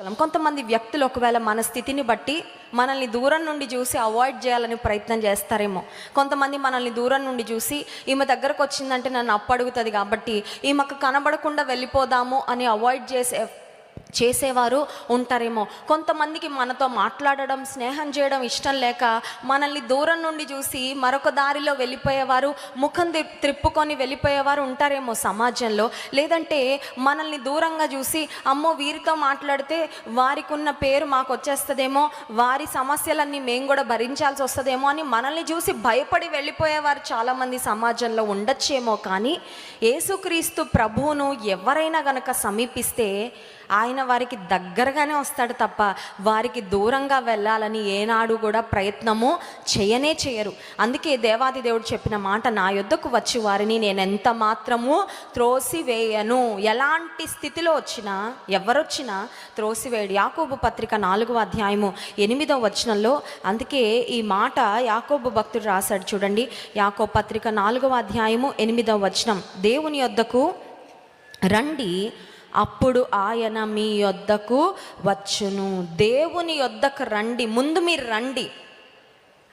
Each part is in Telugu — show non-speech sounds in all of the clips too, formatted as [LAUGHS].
కొంతమంది వ్యక్తులు ఒకవేళ మన స్థితిని బట్టి మనల్ని దూరం నుండి చూసి అవాయిడ్ చేయాలని ప్రయత్నం చేస్తారేమో. కొంతమంది మనల్ని దూరం నుండి చూసి ఈమె దగ్గరకు వచ్చిందంటే నన్ను అప్పడుగుతుంది కాబట్టి ఈమెకు కనబడకుండా వెళ్ళిపోదాము అని అవాయిడ్ చేసే చేసేవారు ఉంటారేమో. కొంతమందికి మనతో మాట్లాడడం స్నేహం చేయడం ఇష్టం లేక మనల్ని దూరం నుండి చూసి మరొక దారిలో వెళ్ళిపోయేవారు ముఖం త్రిప్పుకొని వెళ్ళిపోయేవారు ఉంటారేమో సమాజంలో. లేదంటే మనల్ని దూరంగా చూసి అమ్మో వీరితో మాట్లాడితే వారికి ఉన్న పేరు మాకు వచ్చేస్తుందేమో వారి సమస్యలన్నీ మేము కూడా భరించాల్సి వస్తుందేమో అని మనల్ని చూసి భయపడి వెళ్ళిపోయేవారు చాలామంది సమాజంలో ఉండొచ్చేమో కానీ యేసుక్రీస్తు ప్రభువును ఎవరైనా గనక సమీపిస్తే ఆయన వారికి దగ్గరగానే వస్తాడు తప్ప వారికి దూరంగా వెళ్ళాలని ఏనాడు కూడా ప్రయత్నము చేయనే చేయరు. అందుకే దేవాది దేవుడు చెప్పిన మాట నా యొద్దకు వచ్చి వారిని నేను ఎంత మాత్రము త్రోసివేయను? ఎలాంటి స్థితిలో వచ్చినా ఎవరొచ్చినా త్రోసివేయడు. యాకోబు పత్రిక నాలుగవ అధ్యాయము ఎనిమిదవ వచనంలో అందుకే ఈ మాట యాకోబు భక్తుడు రాశాడు చూడండి. యాకోబు పత్రిక నాలుగవ అధ్యాయము ఎనిమిదవ వచనం. దేవుని యొద్దకు రండి అప్పుడు ఆయన మీ యొద్దకు వచ్చును. దేవుని యొద్దకు రండి. ముందు మీరు రండి.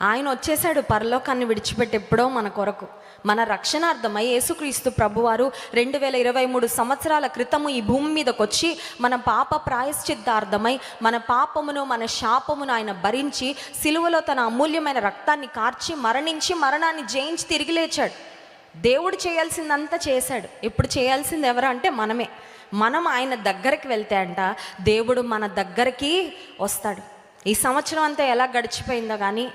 ఆయన వచ్చేసాడు పరలోకాన్ని విడిచిపెట్టి ఎప్పుడో మన కొరకు. మన రక్షణార్థమై యేసుక్రీస్తు ప్రభువారు రెండు వేల ఇరవై మూడు సంవత్సరాల క్రితము ఈ భూమి మీదకి వచ్చి మన పాప ప్రాయశ్చిత్తార్థమై మన పాపమును మన శాపమును ఆయన భరించి సిలువలో తన అమూల్యమైన రక్తాన్ని కార్చి మరణించి మరణాన్ని జయించి తిరిగి లేచాడు. దేవుడు చేయాల్సిందంతా చేశాడు. ఇప్పుడు చేయాల్సింది ఎవరంటే మనమే. మనం ఆయన దగ్గరికి వెళ్తే అంట దేవుడు మన దగ్గరికి వస్తాడు. ఈ సంవత్సరం అంతా ఎలా గడిచిపోయిందో కానీ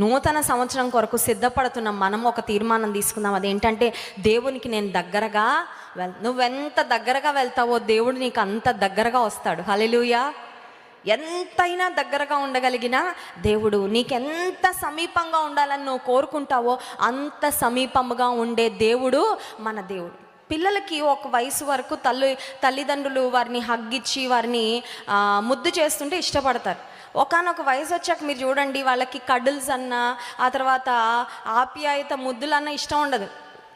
నూతన సంవత్సరం కొరకు సిద్ధపడుతున్న మనం ఒక తీర్మానం తీసుకుందాం. అదేంటంటే దేవునికి నేను దగ్గరగా వెళ్ నువ్వెంత దగ్గరగా వెళ్తావో దేవుడు నీకు అంత దగ్గరగా వస్తాడు. హలెలుయా ఎంతైనా దగ్గరగా ఉండగలిగిన దేవుడు నీకెంత సమీపంగా ఉండాలని నువ్వు కోరుకుంటావో అంత సమీపముగా ఉండే దేవుడు మన దేవుడు. పిల్లలకి ఒక వయసు వరకు తల్లి తల్లిదండ్రులు వారిని హగ్గిచ్చి వారిని ముద్దు చేస్తుంటే ఇష్టపడతారు. ఒకనొక వయసు వచ్చాక మీరు చూడండి వాళ్ళకి కడుల్స్ అన్న ఆ తర్వాత ఆప్యాయత ముద్దులన్న ఇష్టం ఉండదు.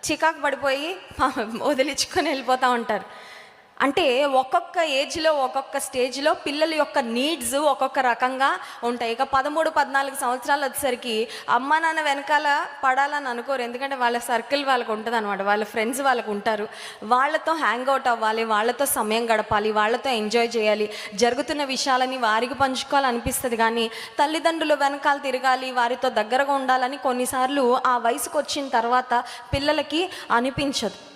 చికాకు పడిపోయి [LAUGHS] వదిలించుకొని వెళ్ళిపోతూ ఉంటారు. అంటే ఒక్కొక్క ఏజ్లో ఒక్కొక్క స్టేజ్లో పిల్లల యొక్క నీడ్స్ ఒక్కొక్క రకంగా ఉంటాయి. ఇక పదమూడు పద్నాలుగు సంవత్సరాలు వచ్చేసరికి అమ్మ నాన్న వెనకాల పడాలని అనుకోరు. ఎందుకంటే వాళ్ళ సర్కిల్ వాళ్ళకు ఉంటుంది అనమాట వాళ్ళ ఫ్రెండ్స్ వాళ్ళకు ఉంటారు. వాళ్ళతో హ్యాంగ్ అవుట్ అవ్వాలి వాళ్ళతో సమయం గడపాలి వాళ్ళతో ఎంజాయ్ చేయాలి. జరుగుతున్న విషయాలని వారికి పంచుకోవాలనిపిస్తుంది కానీ తల్లిదండ్రులు వెనకాల తిరగాలి వారితో దగ్గరగా ఉండాలని కొన్నిసార్లు ఆ వయసుకు వచ్చిన తర్వాత పిల్లలకి అనిపించదు.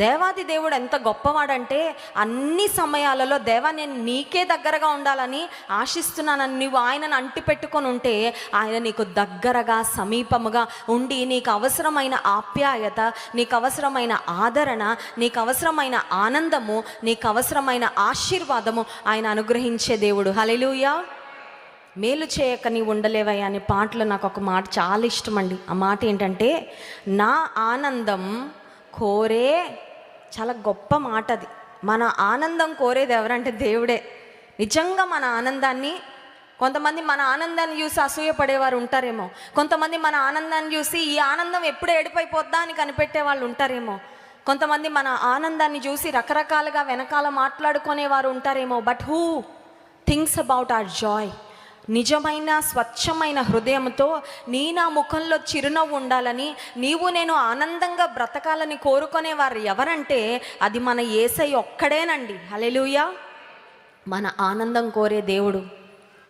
దేవాది దేవుడు ఎంత గొప్పవాడంటే అన్ని సమయాలలో దేవా నేను నీకే దగ్గరగా ఉండాలని ఆశిస్తున్నానని నువ్వు ఆయనను అంటి పెట్టుకొని ఉంటే ఆయన నీకు దగ్గరగా సమీపముగా ఉండి నీకు అవసరమైన ఆప్యాయత నీకు అవసరమైన ఆదరణ నీకు అవసరమైన ఆనందము నీకు అవసరమైన ఆశీర్వాదము ఆయన అనుగ్రహించే దేవుడు. హలెలుయా మేలు చేయక నీ ఉండలేవయ్యా అనే పాటలో నాకు ఒక మాట చాలా ఇష్టం అండి ఆ మాట ఏంటంటే నా ఆనందం కోరే చాలా గొప్ప మాట అది మన ఆనందం కోరేది ఎవరంటే దేవుడే. నిజంగా మన ఆనందాన్ని కొంతమంది మన ఆనందాన్ని చూసి అసూయపడేవారు ఉంటారేమో. కొంతమంది మన ఆనందాన్ని చూసి ఈ ఆనందం ఎప్పుడు ఏడిపోయిపోద్దా అని కనిపెట్టే వాళ్ళు ఉంటారేమో. కొంతమంది మన ఆనందాన్ని చూసి రకరకాలుగా వెనకాల మాట్లాడుకునేవారు ఉంటారేమో. But who things about our joy నిజమైన స్వచ్ఛమైన హృదయంతో నీ నా ముఖంలో చిరునవ్వు ఉండాలని నీవు నేను ఆనందంగా బ్రతకాలని కోరుకునేవారు ఎవరంటే అది మన ఏసై ఒక్కడేనండి. అలెలుయా మన ఆనందం కోరే దేవుడు.